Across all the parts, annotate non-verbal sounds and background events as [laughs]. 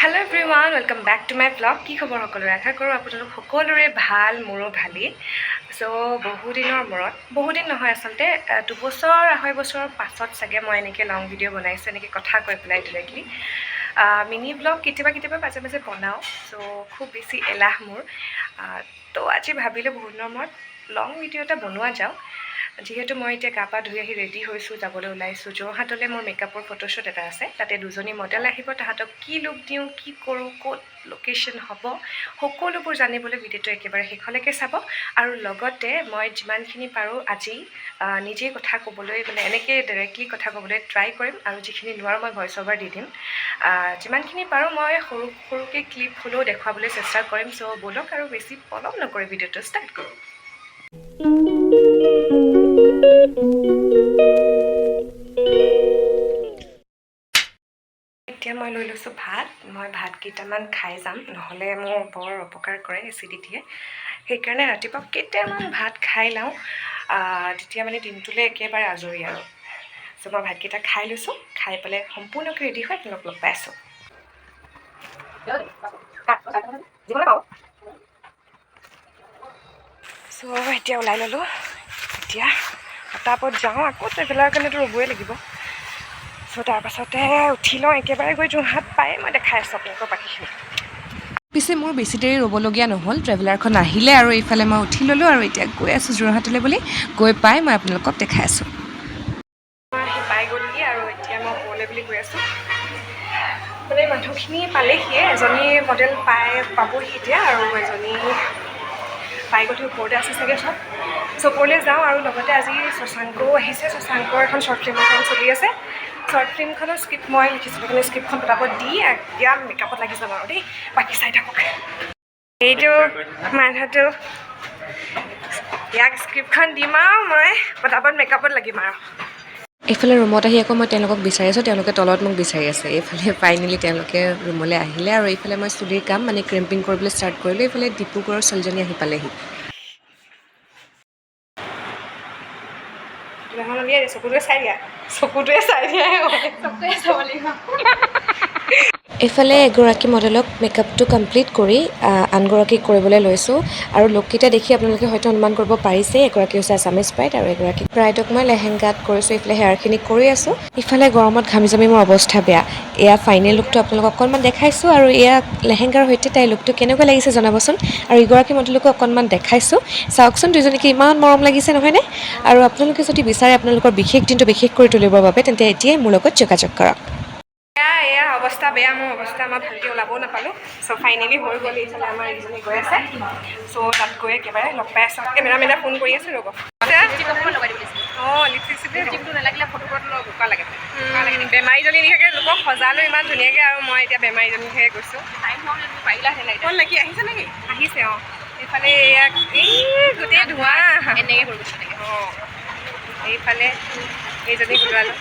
Hello' everyone welcome back to my blog কি খবৰ সকলোৰে? আশা কৰোঁ আপোনালোক সকলোৰে ভাল মোৰো ভালেই। চ' বহুদিনৰ মূৰত বহুদিন নহয় আচলতে দুবছৰ আঢ়ৈ বছৰৰ পাছত চাগে মই এনেকৈ লং ভিডিঅ' বনাইছোঁ এনেকৈ কথা কৈ পেলাই ডিৰেক্টলি মিনি ব্লগ কেতিয়াবা কেতিয়াবা মাজে মাজে বনাওঁ চ' খুব বেছি এলাহ মোৰ। তো আজি ভাবিলোঁ বহুত দিনৰ মূৰত লং ভিডিঅ' এটা বনোৱা যাওক যিহেতু মই এতিয়া গা পা ধুই আহি ৰেডি হৈছোঁ যাবলৈ ওলাইছোঁ যোৰহাটলৈ মোৰ মেকআপৰ ফটোশ্বুট এটা আছে তাতে দুজনী মডেল আহিব তাহাঁতক কি লুক দিওঁ কি কৰোঁ ক'ত লোকেশ্যন হ'ব সকলোবোৰ জানিবলৈ ভিডিঅ'টো একেবাৰে শেষলৈকে চাব। আৰু লগতে মই যিমানখিনি পাৰোঁ আজি নিজেই কথা ক'বলৈ মানে এনেকৈ ডাইৰেক্টলি কথা ক'বলৈ ট্ৰাই কৰিম আৰু যিখিনি নোৱাৰোঁ মই ভইচ অভাৰ দি দিম। যিমানখিনি পাৰোঁ মই সৰু সৰুকৈ ক্লিপ হ'লেও দেখুৱাবলৈ চেষ্টা কৰিম চ' ব'লক আৰু বেছি পলম নকৰি ভিডিঅ'টো ষ্টাৰ্ট কৰোঁ। এতিয়া মই লৈ লৈছোঁ ভাত। মই ভাত কেইটামান খাই যাম। নহ'লে মোৰ বৰ অপকাৰ কৰে এচিডিটিয়ে সেইকাৰণে ৰাতিপুৱা কেইটামান ভাত খাই লওঁ। তেতিয়া মানে দিনটোলৈ একেবাৰে আজৰি আৰু। চ' মই ভাতকেইটা খাই লৈছোঁ। খাই পেলাই সম্পূৰ্ণকৈ ৰেডি হৈ আপোনালোক লগ পাই আছোঁ চ' এতিয়া ওলাই ল'লোঁ। এতিয়া পটাপট যাওঁ আকৌ ট্ৰেভেলাৰৰ কাৰণেতো ৰ'বই লাগিব। চ' তাৰপাছতে উঠি লওঁ একেবাৰে গৈ যোৰহাট পাই মই দেখাই আছোঁ আপোনালোকৰ বাকীখিনি। পিছে মোৰ বেছি দেৰি ৰ'বলগীয়া নহ'ল ট্ৰেভেলাৰখন আহিলে আৰু এইফালে মই উঠি ল'লোঁ আৰু এতিয়া গৈ আছোঁ যোৰহাটলৈ বুলি গৈ পাই মই আপোনালোকক দেখাই আছোঁ। মই আহি পাই গ'লোহি আৰু এতিয়া মই ওপৰলৈ বুলি গৈ আছোঁ। মানে মানুহখিনি পালেহিয়ে এজনী মডেল পাই পাবহি এতিয়া আৰু এজনী পাই গ'লে ওপৰতে আছে চাগে চব। চ' ওপৰলৈ যাওঁ আৰু লগতে আজি শশাংকও আহিছে। শশাংকৰ এখন শ্বৰ্ট ফিল্ম এখন চলি আছে। শ্বৰ্ট ফিল্মখনৰ স্ক্ৰিপ্ট মই লিখিছিলোঁ মানে স্ক্ৰিপ্টখন পতাপত দি এতিয়া মেকআপত লাগি যাম আৰু দেই। বাকী চাই থাকক। এইটো মানুহটো ইয়াক স্ক্ৰিপ্টখন দিম আৰু মই। পতাপত মেকআপত লাগিম আৰু। এইফালে ৰুমত আহি আকৌ মই তেওঁলোকক বিচাৰি আছোঁ। তেওঁলোকে তলত মোক বিচাৰি আছে। এইফালে [laughs] ফাইনেলি তেওঁলোকে ৰুমলৈ আহিলে আৰু এইফালে মই চুলিৰ কাম মানে ক্ৰেম্পিং কৰিবলৈ ষ্টাৰ্ট কৰিলোঁ। এইফালে ডিব্ৰুগড়ৰ ছোৱালীজনী আহি পালেহি। নহয় উলিয়াই দে চকুটোৱে চাই দিয়া চকুটোৱে চাই দিয়া চকুটোৱে চাব লাগিব এইফালে এগৰাকী মডেলক মেকআপটো কমপ্লিট কৰি আনগৰাকীক কৰিবলৈ লৈছোঁ। আৰু লোককেইটা দেখি আপোনালোকে হয়তো অনুমান কৰিব পাৰিছে এগৰাকী হৈছে আছামিজ ব্ৰাইড আৰু এগৰাকী ব্ৰাইডক মই লেহেংগাত কৰিছোঁ, এইফালে হেয়াৰখিনি কৰি আছোঁ। ইফালে গৰমত ঘামি জামি মোৰ অৱস্থা বেয়া। এয়া ফাইনেল লুকটো আপোনালোকক অকণমান দেখাইছোঁ আৰু এয়া লেহেংগাৰ সৈতে তাইৰ লুকটো কেনেকুৱা লাগিছে জনাবচোন। আৰু ইগৰাকী মডেলকো অকণমান দেখাইছোঁ। চাওকচোন দুইজনীকে ইমান মৰম লাগিছে, নহয়নে? আৰু আপোনালোকে যদি বিচাৰে আপোনালোকৰ বিশেষ দিনটো বিশেষ কৰি তুলিবৰ বাবে, তেন্তে এতিয়াই মোৰ লগত যোগাযোগ কৰক। এয়া এয়া অৱস্থা বেয়া মোৰ অৱস্থা মই ভালকৈ ওলাবও নাপালোঁ। চ' ফাইনেলি হৈ গ'ল এইফালে আমাৰ এইকেইজনী গৈ আছে। চ' তাত গৈ একেবাৰে লগ পাই আছোঁ। কেমেৰামেনে ফোন কৰি আছে ৰ'ব। অঁ লিপষ্টিক চিপষ্টিক নালাগিলে ফটোবোৰত বোকা লাগে। বেমাৰীজনী দিশে লোকক সজালোঁ ইমান ধুনীয়াকৈ আৰু মই এতিয়া বেমাৰীজনীহে গৈছোঁ। হ'লে পাৰিলা নেকি? আহিছে নেকি? আহিছে অঁ। এইফালে ইয়াক এই গোটেই ধোঁৱা। এনেকৈ কৰিব অঁ। এইফালে এইজনী ওলালোঁ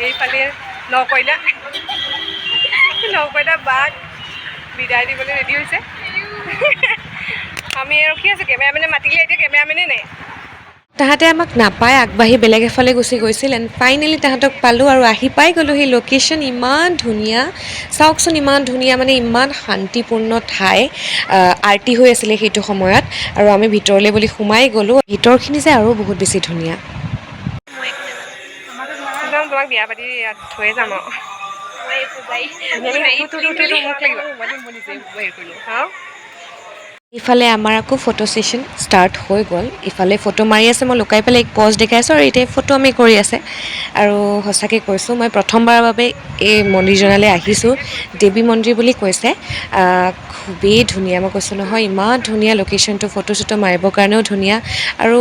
এইফালে নকইনা নকইনা বিদায় দিবলৈ ৰেডি হৈছে। আমি ৰখি আছোঁ কেমেৰামেনে মাতিলে এতিয়া কেমেৰামেনে নাই তাহাঁতে আমাক নাপাই আগবাঢ়ি বেলেগ এফালে গুচি গৈছিল এণ্ড ফাইনেলি তাহাঁতক পালোঁ আৰু আহি পাই গ'লোঁ। সেই লোকেশ্যন ইমান ধুনীয়া চাওকচোন ইমান ধুনীয়া মানে ইমান শান্তিপূৰ্ণ ঠাই আৰ্টি হৈ আছিলে সেইটো সময়ত। আৰু আমি ভিতৰলৈ বুলি সোমাই গ'লোঁ। ভিতৰখিনি যে আৰু বহুত বেছি ধুনীয়া। যাম তোমাক বিয়া পাতি ইয়াত থৈয়ে যাম আৰু। ইফালে আমাৰ আকৌ ফটো ছেশ্যন ষ্টাৰ্ট হৈ গ'ল। ইফালে ফটো মাৰি আছে, মই লুকাই পেলাই এক পজ দেখাই আছোঁ আৰু এতিয়া ফটো আমি কৰি আছে। আৰু সঁচাকৈ কৈছোঁ, মই প্ৰথমবাৰৰ বাবে এই মন্দিৰজনালৈ আহিছোঁ। দেৱী মন্দিৰ বুলি কৈছে। খুবেই ধুনীয়া, মই কৈছোঁ নহয়, ইমান ধুনীয়া লোকেশ্যনটো ফটো চটো মাৰিবৰ কাৰণেও ধুনীয়া। আৰু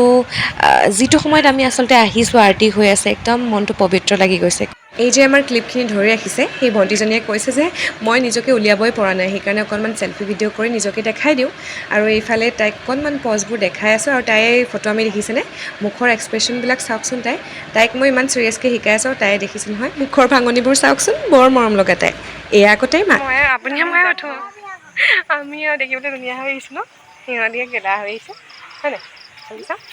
যিটো সময়ত আমি আচলতে আহিছোঁ, আৰতি হৈ আছে, একদম মনটো পবিত্ৰ লাগি গৈছে। এই যে আমাৰ ক্লিপখিনি ধৰি ৰাখিছে, সেই ভণ্টিজনীয়ে কৈছে যে মই নিজকে উলিয়াবই পৰা নাই, সেইকাৰণে অকণমান চেল্ফি ভিডিঅ' কৰি নিজকে দেখাই দিওঁ। আৰু এইফালে তাইক অকণমান পজবোৰ দেখাই আছোঁ আৰু তাই ফটো আমি দেখিছেনে? মুখৰ এক্সপ্ৰেশ্যনবিলাক চাওকচোন তাই। তাইক মই ইমান চিৰিয়াছকৈ শিকাই আছোঁ তাই দেখিছে নহয় মুখৰ ভাঙনিবোৰ চাওকচোন, বৰ মৰম লগা তাই এয়া আকৌ তাইৰ মাক আপুনি মই আমি আৰু দেখিবলৈ ধুনীয়া হৈ আহিছোঁ ন? সিহঁতিয়ে গেলা হৈ আহিছে, হয় নাই?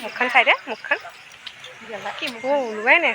মুখখন চাই দে, মুখখন। কি মুখ ওলোৱাই নাই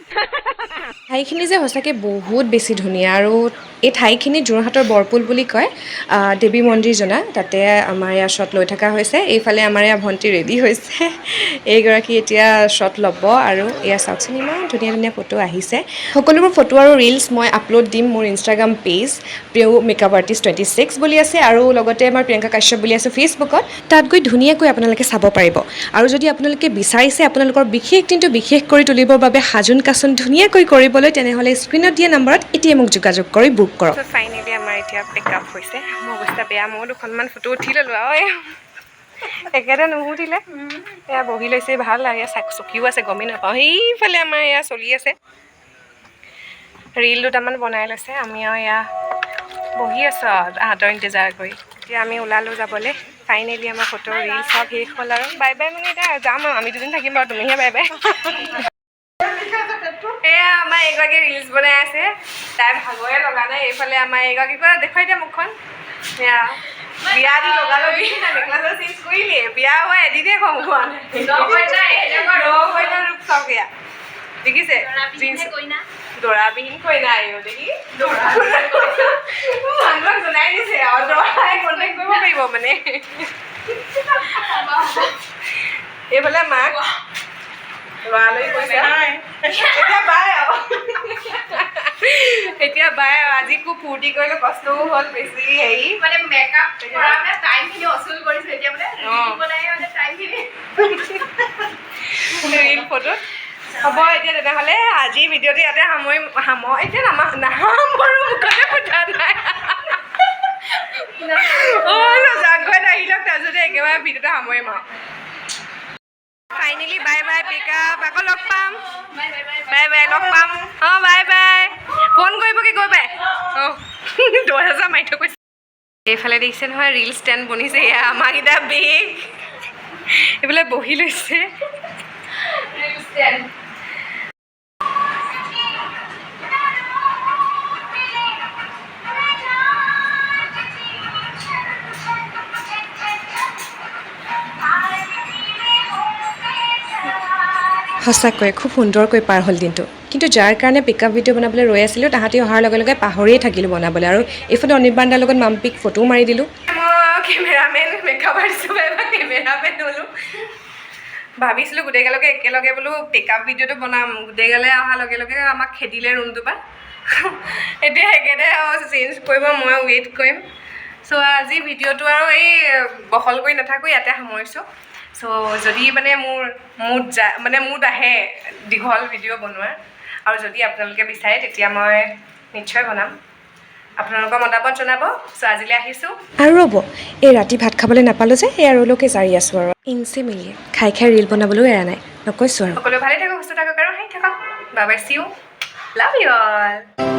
[laughs] ঠাইখিনি যে সঁচাকৈ বহুত বেছি ধুনীয়া আৰু এই ঠাইখিনি যোৰহাটৰ বৰপুল বুলি কয় দেৱী মন্দিৰ জনা, তাতে আমাৰ ইয়াৰ শ্বট লৈ থকা হৈছে। এইফালে আমাৰ ইয়াৰ ভণ্টি ৰেডি হৈছে। [laughs] এইগৰাকী এতিয়া শ্বট ল'ব আৰু এয়া চাওকচোন, ইমান ধুনীয়া ধুনীয়া ফটো আহিছে। সকলোবোৰ ফটো আৰু ৰিলচ মই আপলোড দিম মোৰ ইনষ্টাগ্ৰাম পেজ প্ৰিয় মেকআপ আৰ্টিষ্ট টুৱেণ্টি ছিক্স বুলি আছে আৰু লগতে আমাৰ প্ৰিয়ংকা কাশ্যপ বুলি আছে ফেচবুকত তাত গৈ ধুনীয়াকৈ আপোনালোকে চাব পাৰিব। আৰু যদি আপোনালোকে বিচাৰিছে আপোনালোকৰ বিশেষ দিনটো বিশেষ কৰি তুলিবৰ বাবে সাজোন কাচোন ধুনীয়াকৈ কৰিবলৈ তেনেহ'লে স্ক্ৰীণত দিয়া নম্বৰত এতিয়াই মোক যোগাযোগ কৰি বুক কৰক। ফাইনেলি আমাৰ এতিয়া পেকআপ হৈছে। মোৰ অৱস্থা বেয়া, ময়ো দুখনমান ফটো উঠি ল'লোঁ আৰু এয়া। একেটা নুশুধিলে এয়া বহি লৈছে, ভালো লাগে, চাক চকীও আছে, গমেই নাপাওঁ। সেইফালে আমাৰ এয়া চলি আছে। ৰিল দুটামান বনাই লৈছে। আমি আৰু এয়া বহি আছোঁ আৰু তাহাঁতৰ ইন্তজাৰ কৰি। এতিয়া আমি ওলালোঁ যাবলৈ। ফাইনেলি আমাৰ ফটো ৰিল চব শেষ হ'ল আৰু। বাই বাই মানে এতিয়া যাম আৰু। আমি দুদিন থাকিম বাৰু। তুমিহে বাই বাই এয়া আমাৰ এগৰাকী ৰিলচ বনাই আছে। তাই ভাগৰে লগা নাই এইফালে আমাৰ এগৰাকী পৰা দেখুৱাই দিয়া মুখখন। এয়া বিয়া দি লগালো মেখেলা চাদৰ চেঞ্জ কৰিলে বিয়া হোৱা এদিনে কম হোৱা নাই। ৰূপ চাওক এয়া। দেখিছে? জিন্স দৰাবিহীন কইনা আহিব দেখি? মানুহক জনাই দিছে আৰু দৰাই কণ্টেক্ট কৰিব পাৰিব মানে। এইফালে মাক। ল'ৰালৰি কৈছে। এতিয়া বাই আজি খুব ফূৰ্তি কৰিলোঁ কষ্টও হ'ল বেছি হেৰি। মানে মেকআপ কৰা মানে টাইমখিনি অচুল কৰিছোঁ এতিয়া মানে মানে টাইমখিনি ৰিল ফটোত হ'ব এতিয়া তেনেহ'লে আজি ভিডিঅ'টো ইয়াতে সামৰি সামৰ এতিয়া নামা নাসামৰো মুখতে ফুটা নাই। অঁ জাগত আহি লওক তাৰপিছতে একেবাৰে ভিডিঅ'টো সামৰিম আৰু। ফাইনেলি বাই বাই পিকআপ আকৌ লগ পাম। বাই বাই, লগ পাম। অঁ, বাই বাই। ফোন কৰিব কি গৈ পাই অঁ [laughs] দহ হাজাৰ মাৰি থৈ কৈছে এইফালে দেখিছে নহয় ৰীল ষ্টেণ্ড বনিছে এয়া আমাৰকেইটা বেগ এইফালে বহি লৈছে। ৰীল ষ্টেণ্ড সঁচাকৈ খুব সুন্দৰকৈ পাৰ হ'ল দিনটো। কিন্তু যাৰ কাৰণে পিকআপ ভিডিঅ' বনাবলৈ ৰৈ আছিলোঁ তাহাঁতি অহাৰ লগে লগে পাহৰিয়ে থাকিলোঁ বনাবলৈ আৰু এইফালে অনিৰ্বাণ দাৰ লগত মাম্পিক ফটোও মাৰি দিলোঁ। কেমেৰামেন মেকআপ আৰ্টিষ্ট কেমেৰামেন হ'লোঁ। ভাবিছিলোঁ গোটেইগালকে একেলগে বোলো পিকআপ ভিডিঅ'টো বনাম। গোটেইগালে অহাৰ লগে লগে আমাক খেদিলে ৰুমটোৰ পৰা। এতিয়া একেদে চেঞ্জ কৰিব মই ৱেইট কৰিম। চ' আজি ভিডিঅ'টো আৰু এই বহল কৰি নাথাকোঁ ইয়াতে সামৰিছোঁ। চ' যদি মানে মোৰ মুড যা মানে মুড আহে দীঘল ভিডিঅ' বনোৱাৰ আৰু যদি আপোনালোকে বিচাৰে তেতিয়া মই নিশ্চয় বনাম। আপোনালোকৰ মতামত জনাব। চ' আজিলৈ আহিছোঁ। আৰু ৰ'ব এই ৰাতি ভাত খাবলৈ নাপালোঁ যে এই আৰুলৈকে জাৰি আছোঁ আৰু। ইঞ্চি মিলিয়ে খাই খাই ৰিল বনাবলৈও এৰা নাই। নকৈছোঁ আৰু। সকলো ভালে থাকক সুস্থ থাকক আৰু হাঁহি থাকক। Bye bye see you love you all